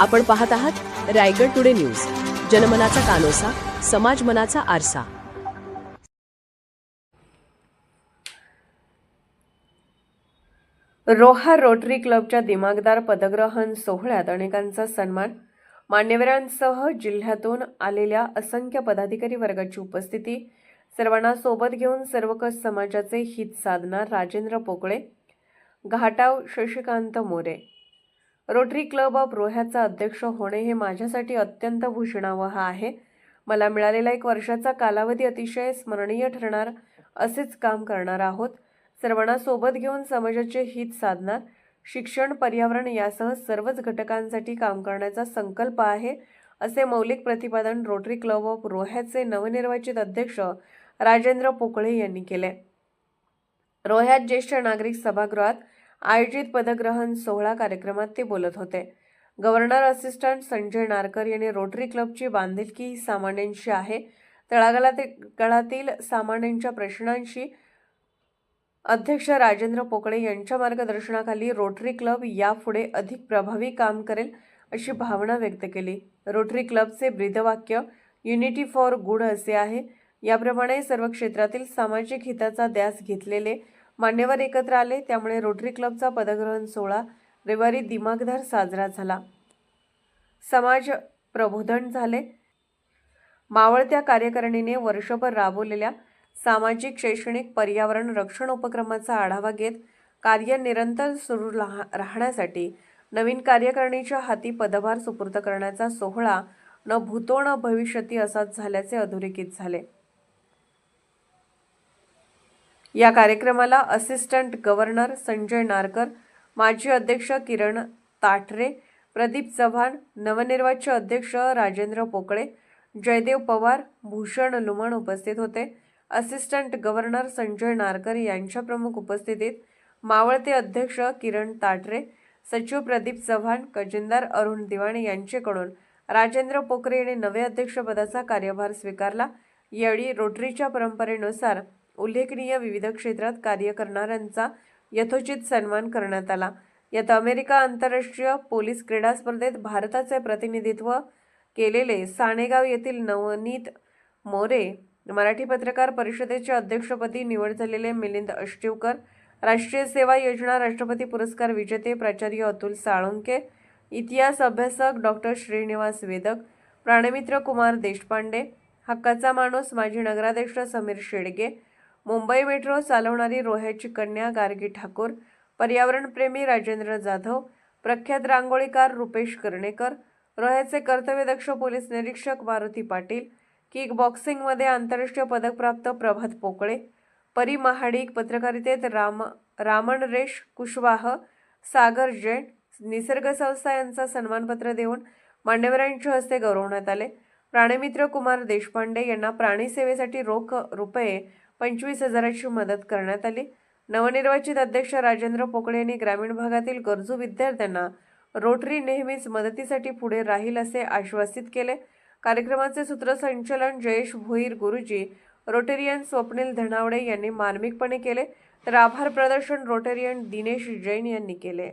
आपण पाहत आहात रायगड टुडे न्यूज. जनमनाचा कानोसा समाज मनाचा आरसा. रोहा रोटरी क्लबच्या दिमागदार पदग्रहण सोहळ्यात अनेकांचा सन्मान. मान्यवरांसह जिल्ह्यातून आलेल्या असंख्य पदाधिकारी वर्गाची उपस्थिती. सर्वांना सोबत घेऊन सर्वकष समाजाचे हित साधणार Rajendra Pokale. Ghatav Shashikant More. Rotary club of रोह्याचा अध्यक्ष होणे हे माझ्यासाठी अत्यंत भूषणावह आहे. मला मिळालेला एक वर्षाचा कालावधी अतिशय स्मरणीय ठरणार असेच काम करणार आहोत. सर्वांना सोबत घेऊन समाजाचे हित साधणार शिक्षण पर्यावरण यासह सर्वच घटकांसाठी काम करण्याचा संकल्प आहे असे मौलिक प्रतिपादन रोटरी क्लब ऑफ रोह्याचे नवनिर्वाचित अध्यक्ष राजेंद्र पोकळे यांनी केले. रोह्यात ज्येष्ठ नागरिक सभागृहात आयोजित पदग्रहण सोहळा कार्यक्रमात ते बोलत होते. गव्हर्नर असिस्टंट संजय नारकर यांनी रोटरी क्लबची बांधिलकी ही सामान्यांशी आहे. तळागाळातील गळातील सामान्यांच्या प्रश्नांशी अध्यक्ष राजेंद्र पोकळे यांच्या मार्गदर्शनाखाली रोटरी क्लब यापुढे अधिक प्रभावी काम करेल अशी भावना व्यक्त केली. रोटरी क्लबचे ब्रीदवाक्य युनिटी फॉर गुड असे आहे. याप्रमाणे सर्व क्षेत्रातील सामाजिक हिताचा ध्यास घेतलेले मान्यवर एकत्र आले त्यामुळे रोटरी क्लबचा पदग्रहण सोहळा रविवारी दिमागदार साजरा झाला. समाज प्रबोधन झाले. मावळत्या कार्यकारिणीने वर्षभर राबवलेल्या सामाजिक शैक्षणिक पर्यावरण रक्षण उपक्रमाचा आढावा घेत कार्य निरंतर सुरू राहा- राहण्यासाठी नवीन कार्यकारिणीच्या हाती पदभार सुपूर्द करण्याचा सोहळा न भूतो न भविष्यती असाच झाल्याचे अधोरेखित झाले. या कार्यक्रमाला असिस्टंट गव्हर्नर संजय नारकर माजी अध्यक्ष किरण ताठरे प्रदीप चव्हाण नवनिर्वाचित अध्यक्ष राजेंद्र पोकळे जयदेव पवार भूषण लुमण उपस्थित होते. असिस्टंट गव्हर्नर संजय नारकर यांच्या प्रमुख उपस्थितीत मावळते अध्यक्ष किरण ताठरे सचिव प्रदीप चव्हाण खजिनदार अरुण दिवाणे यांचेकडून राजेंद्र पोकरे यांनी नवे अध्यक्षपदाचा कार्यभार स्वीकारला. यावेळी रोटरीच्या परंपरेनुसार उल्लेखनीय विविध क्षेत्रात कार्य करणाऱ्यांचा यथोचित सन्मान करण्यात आला. यात अमेरिका आंतरराष्ट्रीय पोलीस क्रीडा स्पर्धेत भारताचे प्रतिनिधित्व केलेले साणेगाव येथील नवनीत मोरे मराठी पत्रकार परिषदेच्या अध्यक्षपदी निवड झालेले मिलिंद अष्टीवकर राष्ट्रीय सेवा योजना राष्ट्रपती पुरस्कार विजेते प्राचार्य अतुल साळुंके इतिहास अभ्यासक डॉक्टर श्रीनिवास वेदक प्राणमित्र कुमार देशपांडे हक्काचा माणूस माजी नगराध्यक्ष समीर शेडगे मुंबई मेट्रो चालवणारी रोह्याची कन्या गार्गी ठाकूर पर्यावरणप्रेमी राजेंद्र जाधव प्रख्यात रांगोळीकार रुपेश कर्णेकर रोह्याचे कर्तव्यदक्ष पोलीस निरीक्षक मारुती पाटील किक बॉक्सिंगमध्ये आंतरराष्ट्रीय पदकप्राप्त प्रभात पोकळे परी महाडिक पत्रकारितेत राम रामणरेश कुशवाह सागर जैन निसर्ग संस्था यांचा सन्मानपत्र देऊन मान्यवरांच्या हस्ते गौरवण्यात आले. प्राणीमित्र कुमार देशपांडे यांना प्राणीसेवेसाठी रोख रुपये पंचवीस हजाराची मदत करण्यात आली. नवनिर्वाचित अध्यक्ष राजेंद्र पोकळे यांनी ग्रामीण भागातील गरजू विद्यार्थ्यांना रोटरी नेहमीच मदतीसाठी पुढे राहील असे आश्वासित केले. कार्यक्रमाचे सूत्रसंचालन जयेश भोईर गुरुजी रोटेरियन स्वप्नील धनावडे यांनी मार्मिकपणे केले. तर आभार प्रदर्शन रोटेरियन दिनेश जैन यांनी केले.